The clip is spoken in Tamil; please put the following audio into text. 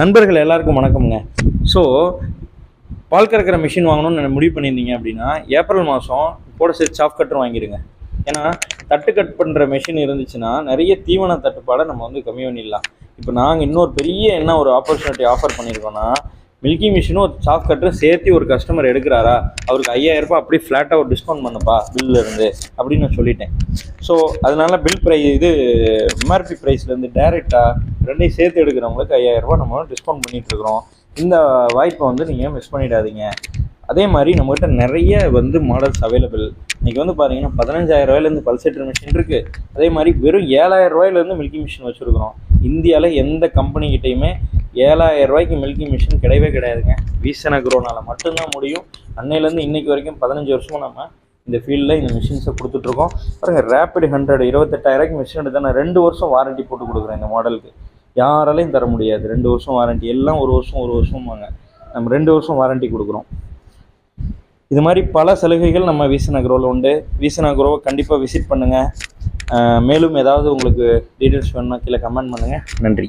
நண்பர்கள் எல்லாருக்கும் வணக்கம்ங்க. ஸோ பால் கறக்கிற மிஷின் வாங்கணும்னு முடிவு பண்ணியிருந்தீங்க அப்படின்னா ஏப்ரல் மாதம் கூட சேர்த்து சாஃப் கட்டர் வாங்கிடுங்க ஏன்னா தட்டு கட் பண்ணுற மிஷின் இருந்துச்சுன்னா நிறைய தீவன தட்டுப்பாடை நம்ம வந்து கம்மி பண்ணிடலாம். இப்போ நாங்கள் இன்னொரு பெரிய என்ன ஒரு ஆப்பர்ச்சுனிட்டி ஆஃபர் பண்ணியிருக்கோன்னா மில்கி மிஷினும் ஒரு சாஃப்ட் கட்டரும் சேர்த்து ஒரு கஸ்டமர் எடுக்கிறாரா? அவருக்கு ஐயாயிரம் ரூபாய் அப்படியே ஃப்ளாட்டாக ஒரு டிஸ்கவுண்ட் பண்ணப்பா பில்லிருந்து அப்படின்னு நான் சொல்லிட்டேன். ஸோ அதனால பில் ப்ரை இது எம்ஆர்பி ப்ரைஸ்லேருந்து டேரெக்டாக ரெண்டையும் சேர்த்து எடுக்கிறவங்களுக்கு ஐயாயிரம் ரூபாய் நம்ம டிஸ்கவுண்ட் பண்ணிட்டு இருக்கிறோம் இந்த வாய்ப்பை வந்து நீங்கள் மிஸ் பண்ணிடாதீங்க. அதே மாதிரி நம்மகிட்ட நிறைய வந்து மாடல்ஸ் அவைலபிள் இன்றைக்கி வந்து பார்த்தீங்கன்னா பதினஞ்சாயிரம் ரூபாயிலேருந்து பல்சேட்டர் மிஷின் இருக்குது அதே மாதிரி வெறும் ஏழாயிரம் ரூபாயிலேருந்து மில்கி மிஷின் வச்சுருக்குறோம். இந்தியாவில் எந்த கம்பெனிக்கிட்டையுமே ஏழாயிரம் ரூபாய்க்கு மில்கி மிஷின் கிடையவே கிடையாதுங்க. வீசன குரோனால் மட்டும்தான் முடியும். அன்னையிலேருந்து இன்னைக்கு வரைக்கும் பதினஞ்சு வருஷமும் நம்ம இந்த ஃபீல்டில் இந்த மிஷின்ஸை கொடுத்துட்ருக்கோம் பாருங்க ரேப்பிட் ஹண்ட்ரட் இருபத்தெட்டாயிரூபாய்க்கு மிஷின் எடுத்தால் நான் ரெண்டு வருஷம் வாரண்டி போட்டு கொடுக்குறேன் இந்த மாடலுக்கு யாராலையும் தர முடியாது. ரெண்டு வருஷம் வாரண்டி எல்லாம் ஒரு வருஷம் ஒரு வருஷமாங்க நம்ம ரெண்டு வருஷம் வாரண்டி கொடுக்குறோம். இது மாதிரி பல சலுகைகள் நம்ம வீசன் உண்டு. வீசன் கண்டிப்பாக விசிட் பண்ணுங்கள் மேலும் ஏதாவது உங்களுக்கு டீட்டெயில்ஸ் வேணும்னா கீழே கமெண்ட் பண்ணுங்கள் நன்றி.